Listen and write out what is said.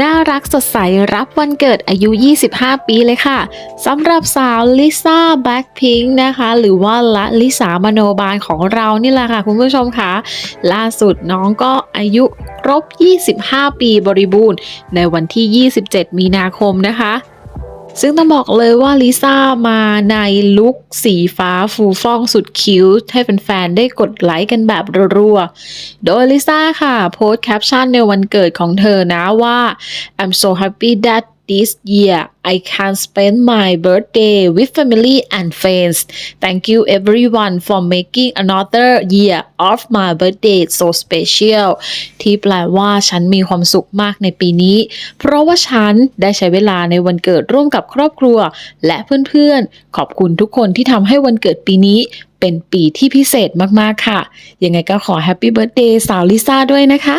น่ารักสดใสรับวันเกิดอายุ 25 ปีเลยค่ะสำหรับสาวลิซ่าแบ็คพิงค์นะคะ หรือว่าละลิสามโนบาลของเรานี่แหละค่ะ คุณผู้ชมคะล่าสุดน้องก็อายุครบ 25 ปีบริบูรณ์ ในวันที่ 27 มีนาคมนะคะ ซึ่งต้องบอกเลยว่าลิซ่ามาในลุคสีฟ้าฟูฟ่องสุดคิ้วให้แฟนๆได้กดไลค์กันแบบรัวๆ โดยลิซ่าค่ะ โพสต์แคปชั่นในวันเกิดของเธอนะว่า I'm so happy that this year I can't spend my birthday with family and friends. Thank you everyone for making another year of my birthday so special. ที่แปลว่าฉันมีความสุขมากในปีนี้ เพราะว่าฉันได้ใช้เวลาในวันเกิดร่วมกับครอบครัว และเพื่อนๆ ขอบคุณทุกคนที่ทำให้วันเกิดปีนี้เป็นปีที่พิเศษมากๆค่ะ ยังไงก็ขอแฮปปี้เบิร์ a เดย์สาวลิซ่าด้วยนะคะ